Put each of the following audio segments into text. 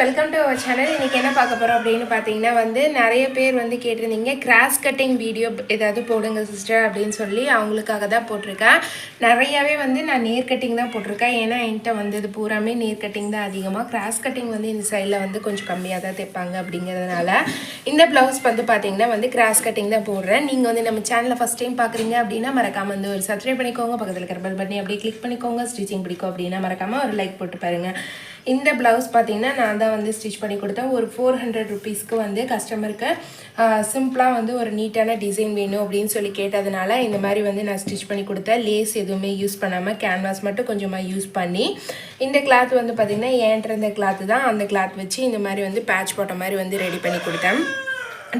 Welcome to our channel இன்றைக்கி என்ன பார்க்க போகிறோம் அப்படின்னு பார்த்தீங்கன்னா வந்து நிறைய பேர் வந்து கேட்டிருந்தீங்க கிராஸ் கட்டிங் வீடியோ ஏதாவது போடுங்க சிஸ்டர் அப்படின்னு சொல்லி. அவங்களுக்காக தான் போட்டிருக்கேன். நிறையாவே வந்து நான் நேர் கட்டிங் தான் போட்டிருக்கேன். ஏன்னா என்கிட்ட வந்து இது பூராமே நேர் கட்டிங் தான் அதிகமாக கிராஸ் கட்டிங் வந்து இந்த சைடில் வந்து கொஞ்சம் கம்மியாக தான் தைப்பாங்க அப்படிங்கிறதுனால. இந்த ப்ளவுஸ் வந்து பார்த்தீங்கன்னா வந்து கிராஸ் கட்டிங் தான் போடுறேன். நீங்கள் வந்து நம்ம சேனலில் ஃபஸ்ட் டைம் பார்க்குறீங்க அப்படின்னா மறக்காம வந்து ஒரு சப்ஸ்கிரைப் பண்ணிக்கோங்க. பக்கத்தில் இருக்கிற பெல் பண்ணி அப்படியே கிளிக் பண்ணிக்கோங்க. ஸ்டிச்சிங் பிடிக்கும் அப்படின்னா மறக்காமல் ஒரு லைக் போட்டு பாருங்கள் இந்த ப்ளவுஸ் பார்த்தீங்கன்னா நான் தான் வந்து ஸ்டிச் பண்ணி கொடுத்தேன். ஒரு ஃபோர் ஹண்ட்ரட் ருபீஸ்க்கு வந்து கஸ்டமருக்கு சிம்பிளாக வந்து ஒரு நீட்டான டிசைன் வேணும் அப்படின்னு சொல்லி கேட்டதுனால இந்த மாதிரி வந்து நான் ஸ்டிச் பண்ணி கொடுத்தேன். லேஸ் எதுவுமே யூஸ் பண்ணாமல் கேன்வாஸ் மட்டும் கொஞ்சமாக யூஸ் பண்ணி இந்த கிளாத் வந்து பார்த்திங்கன்னா ஏன்ட்டு இருந்த கிளாத்து தான். அந்த கிளாத் வச்சு இந்த மாதிரி வந்து பேட்ச் போட்ட மாதிரி வந்து ரெடி பண்ணி கொடுத்தேன்.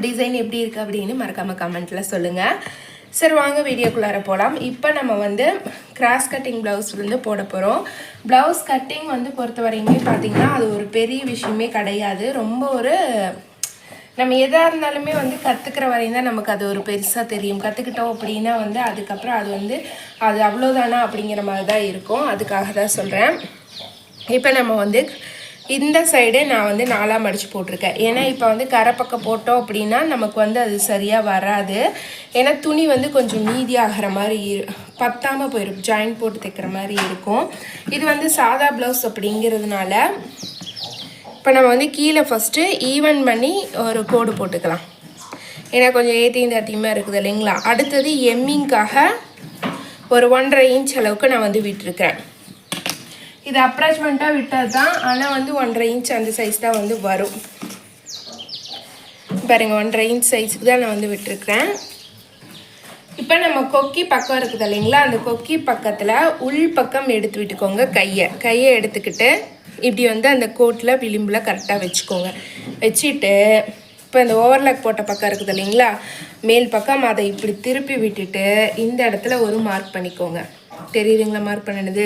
டிசைன் எப்படி இருக்குது அப்படின்னு மறக்காமல் கமெண்ட்டில் சொல்லுங்கள் சரி வாங்க வீடியோக்குள்ளார போகலாம் இப்போ நம்ம வந்து கிராஸ் கட்டிங் ப்ளவுஸ்லேருந்து போட போகிறோம் ப்ளவுஸ் கட்டிங் வந்து பொறுத்த வரையுமே பார்த்திங்கன்னா அது ஒரு பெரிய விஷயமே கிடையாது. ரொம்ப ஒரு நம்ம எதாக இருந்தாலுமே வந்து கற்றுக்கிற வரையும் தான் நமக்கு அது ஒரு பெருசாக தெரியும். கற்றுக்கிட்டோம் அப்படின்னா வந்து அதுக்கப்புறம் அது வந்து அது அவ்வளோதானா அப்படிங்கிற மாதிரி தான் இருக்கும். அதுக்காக தான் சொல்கிறேன் இப்போ நம்ம வந்து இந்த சைடு நான் வந்து நாலாக மடித்து போட்டிருக்கேன். ஏன்னா இப்போ வந்து கரை பக்கம் போட்டோம் அப்படின்னா நமக்கு வந்து அது சரியாக வராது. ஏன்னா துணி வந்து கொஞ்சம் மீதி ஆகிற மாதிரி இரு பத்தாமல் போயிடும் ஜாயின் போட்டு தைக்கிற மாதிரி இருக்கும். இது வந்து சாதா ப்ளவுஸ் அப்படிங்கிறதுனால இப்போ நம்ம வந்து கீழே ஃபஸ்ட்டு ஈவன் பண்ணி ஒரு கோடு போட்டுக்கலாம். ஏன்னா கொஞ்சம் ஏற்றியும் தட்டியுமாக இருக்குது இல்லைங்களா? அடுத்தது எம்மிங்காக ஒரு ஒன்றரை இன்ச் அளவுக்கு நான் வந்து விட்டுருக்கேன். இது அப்ராச்மெண்ட்டாக விட்டால் தான் ஆனால் வந்து ஒன்றரை இன்ச் அந்த சைஸ் தான் வந்து வரும். பாருங்கள் ஒன்றரை இன்ச் சைஸுக்கு தான் நான் வந்து விட்டுருக்கிறேன். இப்போ நம்ம கொக்கி பக்கம் இருக்குது இல்லைங்களா? அந்த கொக்கி பக்கத்தில் உள் பக்கம் எடுத்து விட்டுக்கோங்க கையை. கையை எடுத்துக்கிட்டு இப்படி வந்து அந்த கோட்டில் விளிம்பில் கரெக்டாக வச்சுக்கோங்க. வச்சுட்டு இப்போ இந்த ஓவர்லாக் போட்ட பக்கம் இருக்குது இல்லைங்களா? மேல் பக்கம் அதை இப்படி திருப்பி விட்டுட்டு இந்த இடத்துல ஒரு மார்க் பண்ணிக்கோங்க. தெரியுதுங்களா மார்க் பண்ணினது?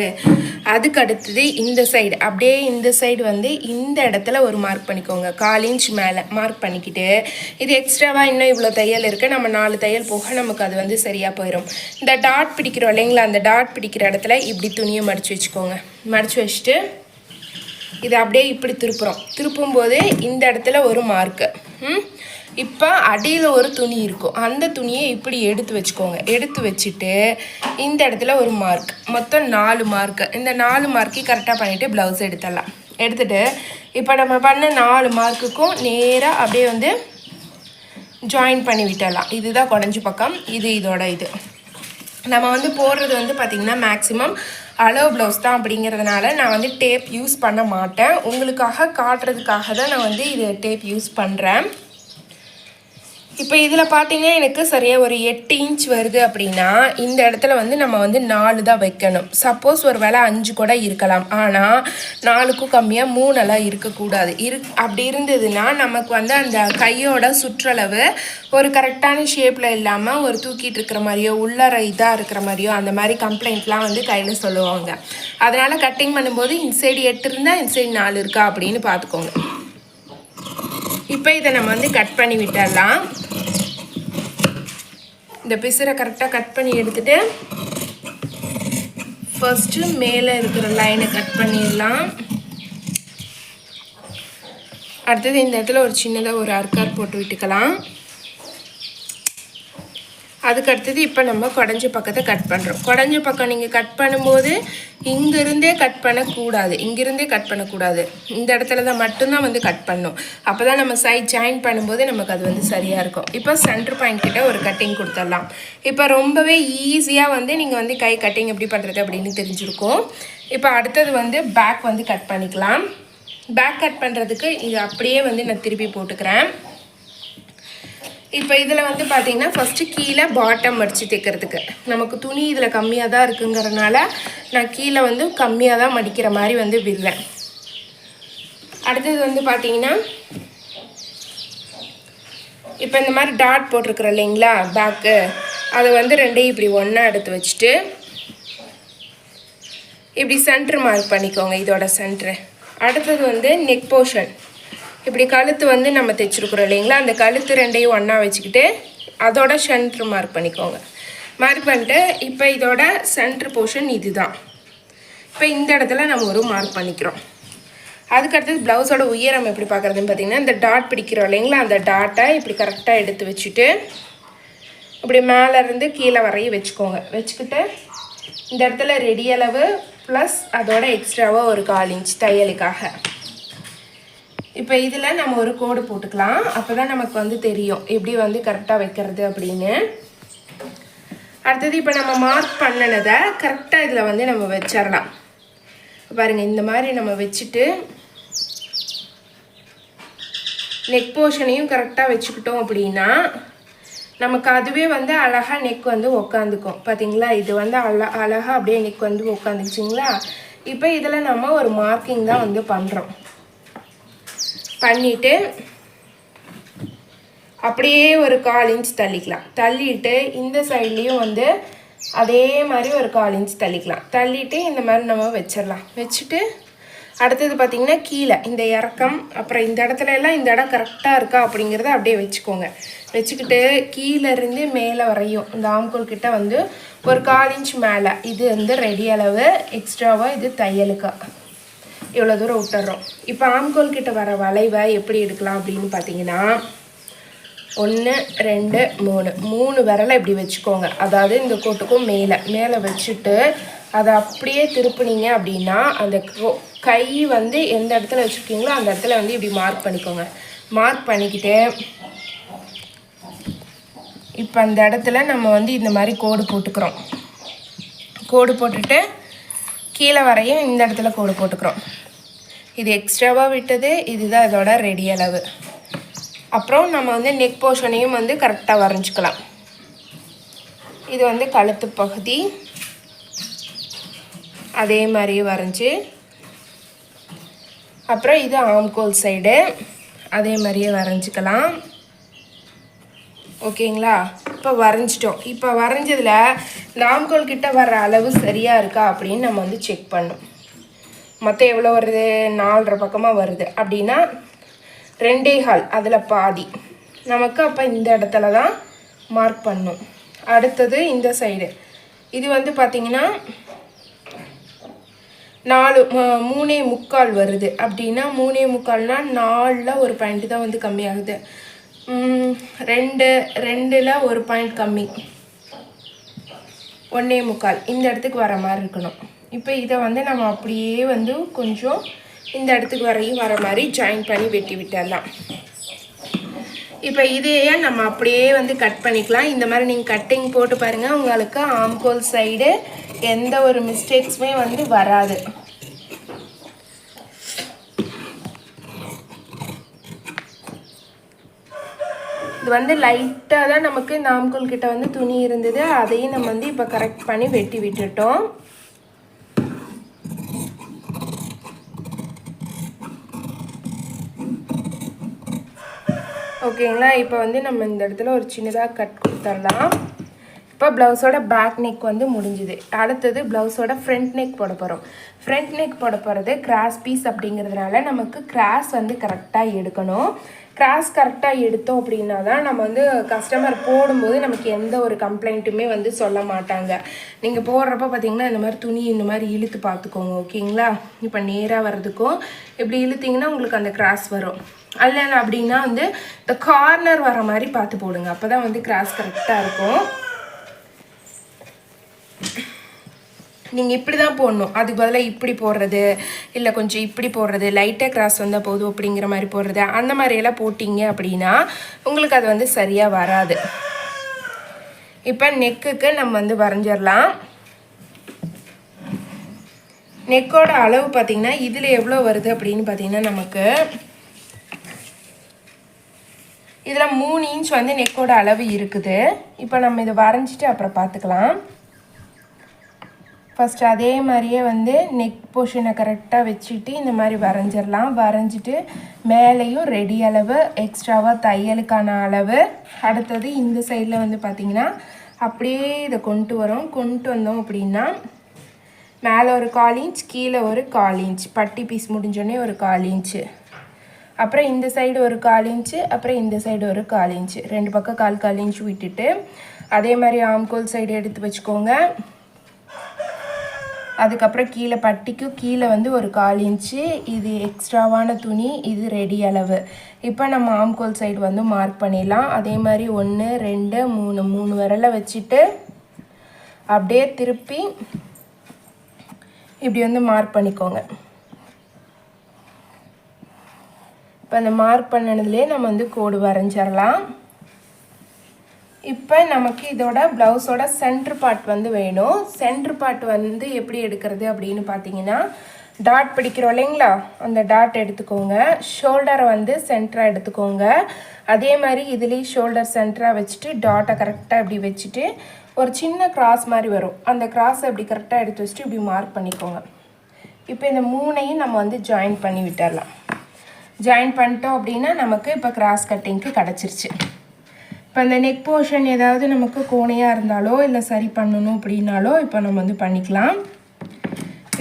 அதுக்கு அடுத்தது இந்த சைடு அப்படியே இந்த சைடு வந்து இந்த இடத்துல ஒரு மார்க் பண்ணிக்கோங்க. கால் இன்ச் மேலே மார்க் பண்ணிக்கிட்டு. இது எக்ஸ்ட்ராவாக இன்னும் இவ்வளோ தையல் இருக்குது நம்ம நாலு தையல் போக நமக்கு அது வந்து சரியாக போயிடும் இந்த டாட் பிடிக்கிறோம் இல்லைங்களா? அந்த டாட் பிடிக்கிற இடத்துல இப்படி துணியை மடித்து வச்சுக்கோங்க. மடித்து வச்சுட்டு இதை அப்படியே இப்படி திருப்புறோம். திருப்பும் போது இந்த இடத்துல ஒரு மார்க்கு ம்? இப்போ அடியில் ஒரு துணி இருக்கும். அந்த துணியை இப்படி எடுத்து வச்சுக்கோங்க. எடுத்து வச்சுட்டு இந்த இடத்துல ஒரு மார்க் மொத்தம் நாலு மார்க்கு இந்த நாலு மார்க்கையும் கரெக்டாக பண்ணிவிட்டு ப்ளவுஸ் எடுத்துடலாம். எடுத்துகிட்டு இப்போ நம்ம பண்ண நாலு மார்க்குக்கும் நேராக அப்படியே வந்து ஜாயின் பண்ணி விட்டுடலாம். இதுதான் குடஞ்சி பக்கம். இது இதோட இது. நம்ம வந்து போடுறது வந்து பார்த்திங்கன்னா மேக்ஸிமம் அளவு ப்ளவுஸ் தான் அப்படிங்கிறதுனால நான் வந்து டேப் யூஸ் பண்ண மாட்டேன். உங்களுக்காக காட்டுறதுக்காக தான் நான் வந்து இது டேப் யூஸ் பண்ணுறேன் இப்போ இதில் பார்த்தீங்கன்னா எனக்கு சரியாக ஒரு எட்டு இன்ச் வருது அப்படின்னா இந்த இடத்துல வந்து நம்ம வந்து நாலு தான் வைக்கணும். சப்போஸ் ஒரு வேலை அஞ்சு கூட இருக்கலாம். ஆனால் நாலுக்கும் கம்மியாக மூணெல்லாம் இருக்கக்கூடாது. இரு அப்படி இருந்ததுன்னா நமக்கு வந்து அந்த கையோட சுற்றளவு ஒரு கரெக்டான ஷேப்பில் இல்லாமல் ஒரு தூக்கிட்டு இருக்கிற மாதிரியோ உள்ளற இதாக இருக்கிற மாதிரியோ அந்த மாதிரி கம்ப்ளைண்ட்லாம் வந்து கையில் சொல்லுவாங்க. அதனால் கட்டிங் பண்ணும்போது இந்த சைடு எட்டு இருந்தால் இந்த சைடு நாலு இருக்கா அப்படின்னு பார்த்துக்கோங்க இப்போ இதை நம்ம வந்து கட் பண்ணி விட்டுடலாம் இந்த பிசுரை கரெக்டாக கட் பண்ணி எடுத்துட்டு ஃபஸ்ட்டு மேலே இருக்கிற லைனை கட் பண்ணிடலாம். அடுத்தது இந்த இடத்துல ஒரு சின்னதாக ஒரு அர்க்கார் போட்டு விட்டுக்கலாம். அதுக்கு அடுத்தது இப்போ நம்ம குடஞ்ச பக்கத்தை கட் பண்ணுறோம் குடஞ்ச பக்கம் நீங்கள் கட் பண்ணும்போது இங்கிருந்தே கட் பண்ணக்கூடாது. இங்கிருந்தே கட் பண்ணக்கூடாது. இந்த இடத்துல தான் மட்டும்தான் வந்து கட் பண்ணும். அப்போ தான் நம்ம சைட் ஜாயின் பண்ணும்போது நமக்கு அது வந்து சரியாக இருக்கும். இப்போ சென்டர் பாயிண்ட் கிட்ட ஒரு கட்டிங் கொடுத்துடலாம். இப்போ ரொம்பவே ஈஸியாக வந்து நீங்கள் வந்து கை கட்டிங் எப்படி பண்ணுறது அப்படின்னு தெரிஞ்சிருக்கும். இப்போ அடுத்தது வந்து பேக் வந்து கட் பண்ணிக்கலாம். பேக் கட் பண்ணுறதுக்கு இது அப்படியே வந்து நான் திருப்பி போட்டுக்கிறேன். இப்போ இதில் வந்து பார்த்திங்கன்னா ஃபஸ்ட்டு கீழே பாட்டம் மடித்து தைக்கிறதுக்கு. நமக்கு துணி இதில் கம்மியாக தான் இருக்குங்கிறனால நான் கீழே வந்து கம்மியாக தான் மடிக்கிற மாதிரி வந்து விடுறேன். அடுத்தது வந்து பார்த்தீங்கன்னா இப்போ இந்த மாதிரி டாட் போட்டிருக்குறோம் இல்லைங்களா பேக்கு அதை வந்து ரெண்டையும் இப்படி ஒன்றா எடுத்து வச்சுட்டு இப்படி சென்ட்ரு மார்க் பண்ணிக்கோங்க இதோட சென்ட்ரு அடுத்தது வந்து நெக் போர்ஷன் இப்படி கழுத்து வந்து நம்ம தைச்சிருக்குறோம் இல்லைங்களா? அந்த கழுத்து ரெண்டையும் ஒன்றா வச்சுக்கிட்டு அதோட சென்ட்ரு மார்க் பண்ணிக்கோங்க. மார்க் பண்ணிட்டு இப்போ இதோட சென்ட்ரு போர்ஷன் இதுதான். இப்போ இந்த இடத்துல நம்ம ஒரு மார்க் பண்ணிக்கிறோம். அதுக்கடுத்தது ப்ளவுஸோட உயரம் எப்படி பார்க்குறதுன்னு பார்த்தீங்கன்னா இந்த டாட் பிடிக்கிறோம் இல்லைங்களா? அந்த டாட்டை இப்படி கரெக்டாக எடுத்து வச்சுட்டு இப்படி மேலேருந்து கீழே வரைய வச்சுக்கோங்க. வச்சுக்கிட்டு இந்த இடத்துல ரெடி அளவு ப்ளஸ் அதோட எக்ஸ்ட்ராவாக ஒரு கால் இன்ச் தையலுக்காக. இப்போ இதில் நம்ம ஒரு கோடு போட்டுக்கலாம். அப்போ தான் நமக்கு வந்து தெரியும். எப்படி வந்து கரெக்டாக வைக்கிறது அப்படின்னு. அடுத்தது இப்போ நம்ம மார்க் பண்ணினதை கரெக்டாக இதில் வந்து நம்ம வச்சிடலாம். பாருங்கள் இந்த மாதிரி நம்ம வச்சுட்டு நெக் போர்ஷனையும் கரெக்டாக வச்சுக்கிட்டோம் அப்படின்னா நமக்கு அதுவே வந்து அழகாக நெக் வந்து உக்காந்துக்கும். பார்த்தீங்களா இது வந்து அழ அழகாக அப்படியே நெக் வந்து உக்காந்துச்சிங்களா இப்போ இதில் நம்ம ஒரு மார்க்கிங் தான் வந்து பண்ணுறோம் பண்ணிவிட்டு அப்படியே ஒரு கால் இன்ச் தள்ளிக்கலாம். தள்ளிட்டு இந்த சைட்லேயும் வந்து அதே மாதிரி ஒரு கால் இன்ச் தள்ளிக்கலாம். தள்ளிட்டு இந்த மாதிரி நம்ம வச்சிடலாம். வச்சுட்டு அடுத்தது பார்த்திங்கன்னா கீழே இந்த இறக்கம் அப்புறம் இந்த இடத்துல எல்லாம் இந்த இடம் கரெக்டாக இருக்கா அப்படிங்கிறத அப்படியே வச்சுக்கோங்க. வச்சுக்கிட்டு கீழேருந்து மேலே வரையும். இந்த ஆம்கோல் கிட்ட வந்து ஒரு கால் இன்ச் மேலே. இது வந்து ரெடி அளவு எக்ஸ்ட்ராவாக இது தையலுக்கா. இவ்வளோ தூரம் விட்டுறோம். இப்போ ஆம்கோல் கிட்ட வர வளைவை எப்படி எடுக்கலாம் அப்படின்னு பார்த்தீங்கன்னா ஒன்று ரெண்டு மூணு. மூணு விரலை இப்படி வச்சுக்கோங்க. அதாவது இந்த கோட்டுக்கும் மேலே. மேலே வச்சுட்டு அதை அப்படியே திருப்புனீங்க அப்படின்னா அந்த கோ- கை வந்து எந்த இடத்துல வச்சுருக்கீங்களோ அந்த இடத்துல வந்து இப்படி மார்க் பண்ணிக்கோங்க. மார்க் பண்ணிக்கிட்டு இப்போ அந்த இடத்துல நம்ம வந்து இந்த மாதிரி கோடு போட்டுக்கிறோம். கோடு போட்டுட்டு கீழே வரையும் இந்த இடத்துல கோடு போட்டுக்கிறோம். இது எக்ஸ்ட்ராவாக விட்டது இதுதான் இதோட ரெடி அளவு. அப்புறம் நம்ம வந்து நெக் போர்ஷனையும் வந்து கரெக்டாக வரைஞ்சிக்கலாம். இது வந்து கழுத்து பகுதி. அதே மாதிரி வரைஞ்சி. அப்புறம் இது ஆம்கோல் சைடு அதே மாதிரியே வரைஞ்சிக்கலாம். ஓகேங்களா இப்போ வரைஞ்சிட்டோம். இப்போ வரைஞ்சதில் இந்த ஆம்கோல் கிட்ட வர்ற அளவு சரியாக இருக்கா அப்படின்னு நம்ம வந்து செக் பண்ணோம். மொத்தம் எவ்வளோ வருது? நாலரை பக்கமாக வருது. அப்படின்னா ரெண்டே ஹால் அதில் பாதி. நமக்கு அப்போ இந்த இடத்துல தான் மார்க் பண்ணும். அடுத்தது இந்த சைடு இது வந்து பார்த்திங்கன்னா நாலு மூணே முக்கால் வருது. அப்படின்னா மூணே முக்கால்னால் நாலில் ஒரு பாயிண்ட் தான் வந்து கம்மியாகுது. ரெண்டு ரெண்டில் ஒரு பாயிண்ட் கம்மி. ஒன்றே முக்கால். இந்த இடத்துக்கு வர மாதிரி இருக்கணும். இப்போ இதை வந்து நம்ம அப்படியே வந்து கொஞ்சம் இந்த இடத்துக்கு வரையும் வர மாதிரி ஜாயின் பண்ணி வெட்டி விட்டுடலாம். இப்போ இதையே நம்ம அப்படியே வந்து கட் பண்ணிக்கலாம். இந்த மாதிரி நீங்கள் கட்டிங் போட்டு பாருங்கள் உங்களுக்கு ஆம்கோல் சைடு எந்த ஒரு மிஸ்டேக்ஸுமே வந்து வராது. இது வந்து லைட்டாக தான் நமக்கு நாம்கோல் கிட்ட வந்து துணி இருந்தது. அதையும் நம்ம வந்து இப்போ கரெக்ட் பண்ணி வெட்டி விட்டுட்டோம். ஓகேங்களா? இப்போ வந்து நம்ம இந்த இடத்துல ஒரு சின்னதாக கட் கொடுத்துடலாம். இப்போ ப்ளவுஸோட பேக் நெக் வந்து முடிஞ்சுது. அடுத்தது ப்ளவுஸோட ஃப்ரண்ட் நெக் போட போகிறோம் ஃப்ரண்ட் நெக் போட போகிறது கிராஸ் பீஸ் அப்படிங்கிறதுனால நமக்கு கிராஸ் வந்து கரெக்டாக எடுக்கணும். கிராஸ் கரெக்டாக எடுத்தோம் அப்படின்னா தான் நம்ம வந்து கஸ்டமர் போடும்போது நமக்கு எந்த ஒரு கம்ப்ளைண்ட்டுமே வந்து சொல்ல மாட்டாங்க. நீங்கள் போடுறப்ப பார்த்தீங்கன்னா இந்த மாதிரி துணி இந்த மாதிரி இழுத்து பார்த்துக்கோங்க ஓகேங்களா? இப்போ நேராக வர்றதுக்கும் இப்படி இழுத்தீங்கன்னா உங்களுக்கு அந்த கிராஸ் வரும். அல்ல அப்படின்னா வந்து இந்த கார்னர் வர மாதிரி பார்த்து போடுங்க. அப்போ தான் வந்து கிராஸ் கரெக்டாக இருக்கும். நீங்கள் இப்படி தான் போடணும். அதுக்கு பதிலாக இப்படி போடுறது இல்லை கொஞ்சம் இப்படி போடுறது லைட்டாக கிராஸ் வந்தால் போதும் அப்படிங்கிற மாதிரி போடுறது அந்த மாதிரியெல்லாம் போட்டிங்க அப்படின்னா உங்களுக்கு அது வந்து சரியாக வராது. இப்போ நெக்குக்கு நம்ம வந்து வரைஞ்சிடலாம். நெக்கோட அளவு பார்த்திங்கன்னா இதில் எவ்வளோ வருது அப்படின்னு பார்த்தீங்கன்னா நமக்கு இதில் மூணு இன்ச் வந்து நெக்கோட அளவு இருக்குது. இப்போ நம்ம இதை வரைஞ்சிட்டு அப்புறம் பார்த்துக்கலாம் ஃபஸ்ட்டு அதே மாதிரியே வந்து நெக் போர்ஷனை கரெக்டாக வச்சுட்டு இந்த மாதிரி வரைஞ்சிடலாம். வரைஞ்சிட்டு மேலேயும் ரெடி அளவு எக்ஸ்ட்ராவாக தையலுக்கான அளவு. அடுத்தது இந்த சைடில் வந்து பார்த்திங்கன்னா அப்படியே இதை கொண்டு வரோம். கொண்டு வந்தோம் அப்படின்னா மேலே ஒரு கால் இன்ச் கீழே ஒரு கால் இன்ச் பட்டி பீஸ் முடிஞ்சோடனே ஒரு கால் இன்ச்சு அப்புறம் இந்த சைடு ஒரு கால் இன்ச்சு அப்புறம் இந்த சைடு ஒரு கால் இன்ச்சு ரெண்டு பக்கம் கால் கால் இன்ச் விட்டுட்டு அதே மாதிரி ஆம்கோல் சைடு எடுத்து வச்சுக்கோங்க. அதுக்கப்புறம் கீழே பட்டிக்கும் கீழே வந்து ஒரு கால் இன்ச்சு. இது எக்ஸ்ட்ராவான துணி இது ரெடி அளவு. இப்போ நம்ம ஆம்கோல் சைடு வந்து மார்க் பண்ணிடலாம். அதே மாதிரி ஒன்று ரெண்டு மூணு மூணு விரலை வச்சுட்டு அப்படியே திருப்பி இப்படி வந்து மார்க் பண்ணிக்கோங்க. இப்போ அந்த மார்க் பண்ணதுலேயே நம்ம வந்து கோடு வரைஞ்சிடலாம் இப்போ நமக்கு இதோட ப்ளவுஸோட சென்ட்ரு பார்ட் வந்து வேணும். சென்ட்ரு பார்ட் வந்து எப்படி எடுக்கிறது அப்படின்னு பார்த்தீங்கன்னா டாட் பிடிக்கிறோம் இல்லைங்களா? அந்த டாட் எடுத்துக்கோங்க. ஷோல்டரை வந்து சென்டராக எடுத்துக்கோங்க. அதே மாதிரி இதுலேயும் ஷோல்டர் சென்டராக வச்சுட்டு டாட்டை கரெக்டாக இப்படி வச்சுட்டு ஒரு சின்ன கிராஸ் மாதிரி வரும். அந்த கிராஸை இப்படி கரெக்டாக எடுத்து வச்சுட்டு இப்படி மார்க் பண்ணிக்கோங்க. இப்போ இந்த மூணையும் நம்ம வந்து ஜாயின் பண்ணி விட்டுடலாம் ஜாயின் பண்ணிட்டோம் அப்படின்னா நமக்கு இப்போ கிராஸ் கட்டிங்க்கு கிடச்சிருச்சு. இப்போ இந்த நெக் போர்ஷன் ஏதாவது நமக்கு கோணையாக இருந்தாலோ இல்லை சரி பண்ணணும் அப்படின்னாலோ இப்போ நம்ம வந்து பண்ணிக்கலாம்.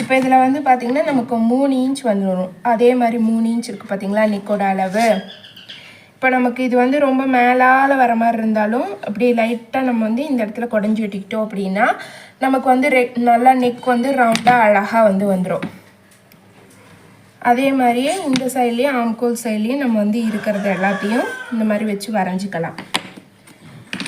இப்போ இதில் வந்து பார்த்திங்கன்னா நமக்கு மூணு இன்ச் வந்துடும் அதே மாதிரி மூணு இன்ச் இருக்குது பார்த்தீங்களா நெக்கோட அளவு. இப்போ நமக்கு இது வந்து ரொம்ப மேலால் வர மாதிரி இருந்தாலும் அப்படி லைட்டாக நம்ம வந்து இந்த இடத்துல குடஞ்சி வெட்டிக்கிட்டோம் அப்படின்னா நமக்கு வந்து ரெ நல்லா நெக் வந்து ரவுண்டாக அழகாக வந்து வந்துடும். அதே மாதிரியே இந்த சைட்லேயும் ஆம்கோல் சைட்லேயும் நம்ம வந்து இருக்கிறது எல்லாத்தையும் இந்த மாதிரி வச்சு வரைஞ்சிக்கலாம்.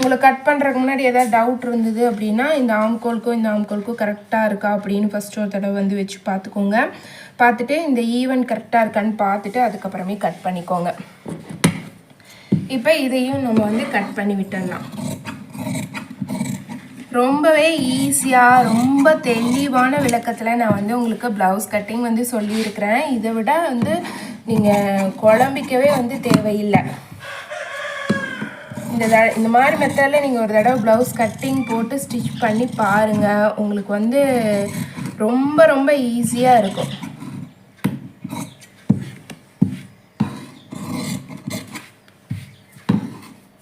உங்களுக்கு கட் பண்ணுறதுக்கு முன்னாடி ஏதாவது டவுட் இருந்தது அப்படின்னா இந்த ஆம்கோலுக்கும் இந்த ஆம்கோலுக்கும் கரெக்டாக இருக்கா அப்படின்னு ஃபஸ்ட் ஒரு தடவை வந்து வச்சு பார்த்துக்கோங்க. பார்த்துட்டு இந்த ஈவன் கரெக்டாக இருக்கான்னு பார்த்துட்டு அதுக்கப்புறமே கட் பண்ணிக்கோங்க. இப்போ இதையும் நம்ம வந்து கட் பண்ணி விட்டுடலாம். ரொம்பவே ஈஸியாக ரொம்ப தெளிவான விளக்கத்தில் நான் வந்து உங்களுக்கு ப்ளவுஸ் கட்டிங் வந்து சொல்லியிருக்கிறேன். இதை விட வந்து நீங்கள் குழம்பிக்கவே வந்து தேவையில்லை. இந்த த இந்த மாதிரி மெத்தடில் நீங்கள் ஒரு தடவை ப்ளவுஸ் கட்டிங் போட்டு ஸ்டிச் பண்ணி பாருங்கள் உங்களுக்கு வந்து ரொம்ப ரொம்ப ஈஸியாக இருக்கும்.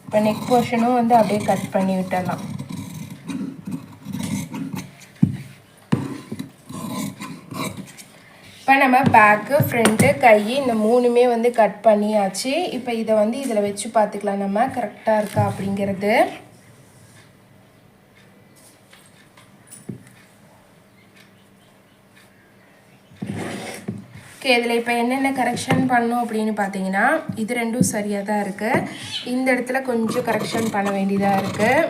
இப்போ நெக் போர்ஷனும் வந்து அப்படியே கட் பண்ணி விட்டுடலாம். நம்ம பேக்கு ஃப்ரண்ட்டு கை இந்த மூணுமே வந்து கட் பண்ணியாச்சு. இப்போ இதை வந்து இதில் வச்சு பார்த்துக்கலாம் நம்ம. கரெக்டாக இருக்கா அப்படிங்கிறது. ஓகே இதில் இப்போ என்னென்ன கரெக்ஷன் பண்ணும் அப்படின்னு பார்த்தீங்கன்னா இது ரெண்டும் சரியாக தான் இருக்குது இந்த இடத்துல கொஞ்சம் கரெக்ஷன் பண்ண வேண்டியதாக இருக்குது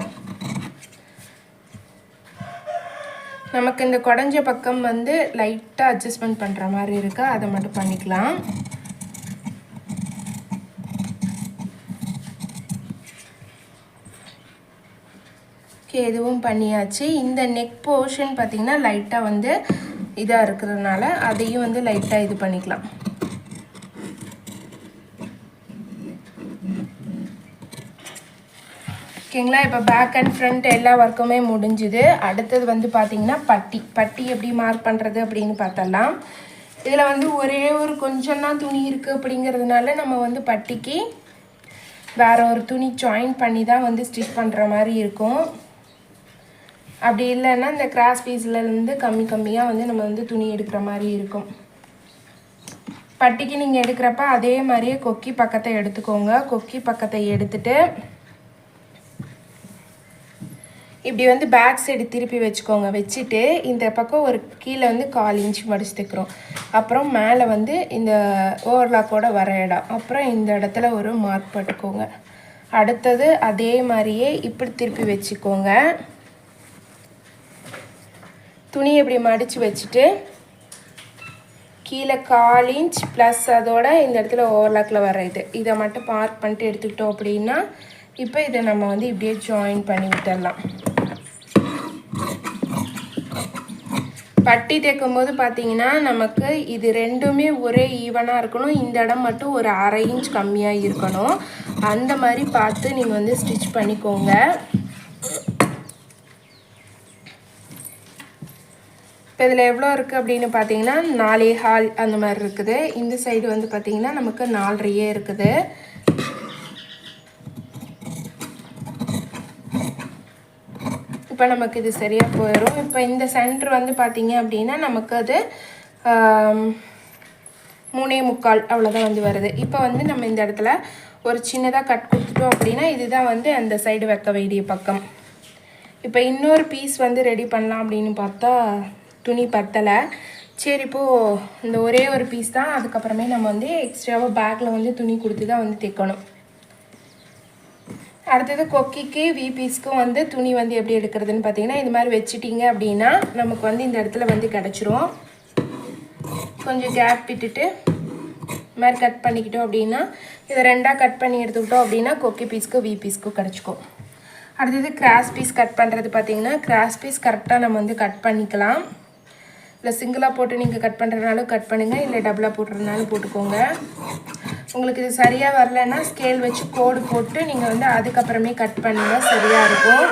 நமக்கு இந்த குடஞ்ச பக்கம் வந்து லைட்டாக அட்ஜஸ்ட்மெண்ட் பண்ணுற மாதிரி இருக்கா. அதை மட்டும் பண்ணிக்கலாம். ஓகே இதுவும் பண்ணியாச்சு. இந்த நெக் போர்ஷன் பார்த்திங்கன்னா லைட்டாக வந்து இதாக இருக்கிறதுனால அதையும் வந்து லைட்டாக இது பண்ணிக்கலாம். ஓகேங்களா? இப்போ பேக் அண்ட் ஃப்ரண்ட் எல்லா ஒர்க்குமே முடிஞ்சுது. அடுத்தது வந்து பார்த்தீங்கன்னா பட்டி. பட்டி எப்படி மார்க் பண்ணுறது அப்படின்னு பார்த்தலாம் இதில் வந்து ஒரே ஒரு கொஞ்சம் தான் துணி இருக்குது அப்படிங்கிறதுனால நம்ம வந்து பட்டிக்கு வேற ஒரு துணி ஜாயின் பண்ணி தான் வந்து ஸ்டிச் பண்ணுற மாதிரி இருக்கும். அப்படி இல்லைன்னா இந்த கிராஸ் பீஸ்லேருந்து கம்மி கம்மியாக வந்து நம்ம வந்து துணி எடுக்கிற மாதிரி இருக்கும். பட்டிக்கு நீங்கள் எடுக்கிறப்ப அதே மாதிரியே கொக்கி பக்கத்தை எடுத்துக்கோங்க. கொக்கி பக்கத்தை எடுத்துகிட்டு இப்படி வந்து பேக் சைடு திருப்பி வச்சுக்கோங்க. வச்சுட்டு இந்த பக்கம் ஒரு கீழே வந்து கால் இன்ச் மடிச்சு தைக்கிறோம் அப்புறம் மேலே வந்து இந்த ஓவர்லாக்கோட வர இடம். அப்புறம் இந்த இடத்துல ஒரு மார்க் போட்டுக்கோங்க. அடுத்தது அதே மாதிரியே இப்படி திருப்பி வச்சுக்கோங்க. துணி இப்படி மடித்து வச்சுட்டு கீழே கால் இன்ச் ப்ளஸ் அதோட இந்த இடத்துல ஓவர்லாக்கில் வர இது. இதை மட்டும் மார்க் பண்ணிட்டு எடுத்துக்கிட்டோம் அப்படின்னா இப்போ இதை நம்ம வந்து இப்படியே ஜாயின் பண்ணி விட்டுடலாம். பட்டி தைக்கும்போது பார்த்தீங்கன்னா நமக்கு இது ரெண்டுமே ஒரே ஈவனாக இருக்கணும். இந்த இடம் மட்டும் ஒரு அரை இன்ச் கம்மியாக இருக்கணும். அந்த மாதிரி பார்த்து நீங்கள் வந்து ஸ்டிச் பண்ணிக்கோங்க. இப்போ இதில் எவ்வளோ இருக்குது அப்படின்னு பார்த்தீங்கன்னா நாலே ஹால் அந்த மாதிரி இருக்குது. இந்த சைடு வந்து பார்த்திங்கன்னா நமக்கு நாலரையே இருக்குது. இப்போ நமக்கு இது சரியாக போயிடும் இப்போ இந்த சென்டர் வந்து பார்த்தீங்க அப்படின்னா நமக்கு அது மூணே முக்கால் அவ்வளோதான் வந்து வருது. இப்போ வந்து நம்ம இந்த இடத்துல ஒரு சின்னதாக கட் கொடுத்துட்டோம் அப்படின்னா இதுதான் வந்து அந்த சைடு வைக்க வேண்டிய பக்கம். இப்போ இன்னொரு பீஸ் வந்து ரெடி பண்ணலாம் அப்படின்னு பார்த்தா துணி பத்தலை. சரி இப்போது இந்த ஒரே ஒரு பீஸ் தான். அதுக்கப்புறமே நம்ம வந்து எக்ஸ்ட்ராவாக பேக்கில் வந்து துணி கொடுத்து தான் வந்து தைக்கணும். அடுத்தது கொக்கிக்கு விபிஸ்க்கும் வந்து துணி வந்து எப்படி எடுக்கிறதுன்னு பார்த்தீங்கன்னா இது மாதிரி வச்சுட்டிங்க அப்படின்னா நமக்கு வந்து இந்த இடத்துல வந்து கிடச்சிரும். கொஞ்சம் கேப் விட்டுட்டு இது மாதிரி கட் பண்ணிக்கிட்டோம் அப்படின்னா இதை ரெண்டாக கட் பண்ணி எடுத்துக்கிட்டோம் அப்படின்னா கொக்கி பீஸ்க்கும் வி பீஸ்க்கும் கிடச்சிக்கும். அடுத்தது கிராஸ் பீஸ் கட் பண்ணுறது பார்த்தீங்கன்னா கிராஸ் பீஸ் கரெக்டாக நம்ம வந்து கட் பண்ணிக்கலாம். இல்லை சிங்கிளாக போட்டு நீங்கள் கட் பண்ணுறதுனாலும் கட் பண்ணுங்கள் இல்லை டபுளாக போட்டுறதுனாலும் போட்டுக்கோங்க. உங்களுக்கு இது சரியாக வரலன்னா ஸ்கேல் வச்சு கோடு போட்டு நீங்கள் வந்து அதுக்கப்புறமே கட் பண்ணுங்கள் சரியாக இருக்கும்.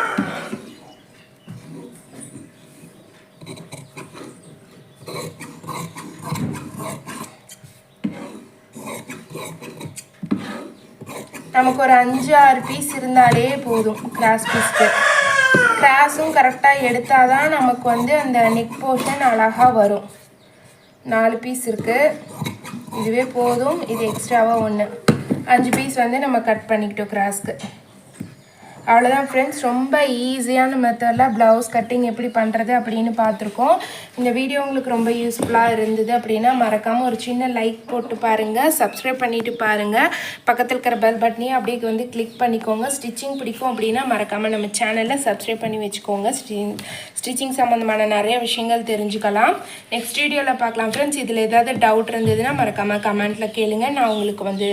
நமக்கு ஒரு அஞ்சு ஆறு பீஸ் இருந்தாலே போதும் கிராஸ் பீஸ்க்கு கிராஸும் கரெக்டாக எடுத்தால் தான் நமக்கு வந்து அந்த நெக் போர்ஷன் அழகாக வரும். நாலு பீஸ் இருக்குது இதுவே போதும். இது எக்ஸ்ட்ராவாக ஒன்று அஞ்சு பீஸ் வந்து நம்ம கட் பண்ணிக்கிட்டோம் கிராஸ்க்கு அவ்வளோதான் ஃப்ரெண்ட்ஸ் ரொம்ப ஈஸியான மெத்தடில் ப்ளவுஸ் கட்டிங் எப்படி பண்ணுறது அப்படின்னு பார்த்துருக்கோம். இந்த வீடியோ உங்களுக்கு ரொம்ப யூஸ்ஃபுல்லாக இருந்தது அப்படின்னா மறக்காமல் ஒரு சின்ன லைக் போட்டு பாருங்கள் சப்ஸ்கிரைப் பண்ணிவிட்டு பாருங்கள் பக்கத்தில் இருக்கிற பெல் பட்டனையும் அப்படியே வந்து கிளிக் பண்ணிக்கோங்க. ஸ்டிச்சிங் பிடிக்கும் அப்படின்னா மறக்காமல் நம்ம சேனலில் சப்ஸ்கிரைப் பண்ணி வச்சுக்கோங்க. ஸ்டிச்சிங் ஸ்டிச்சிங் சம்மந்தமான நிறைய விஷயங்கள் தெரிஞ்சுக்கலாம். நெக்ஸ்ட் வீடியோவில் பார்க்கலாம். ஃப்ரெண்ட்ஸ் இதில் ஏதாவது டவுட் இருந்ததுன்னா மறக்காமல் கமெண்ட்டில் கேளுங்கள் நான் உங்களுக்கு வந்து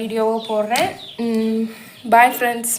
வீடியோவோ போடுறேன். Bye friends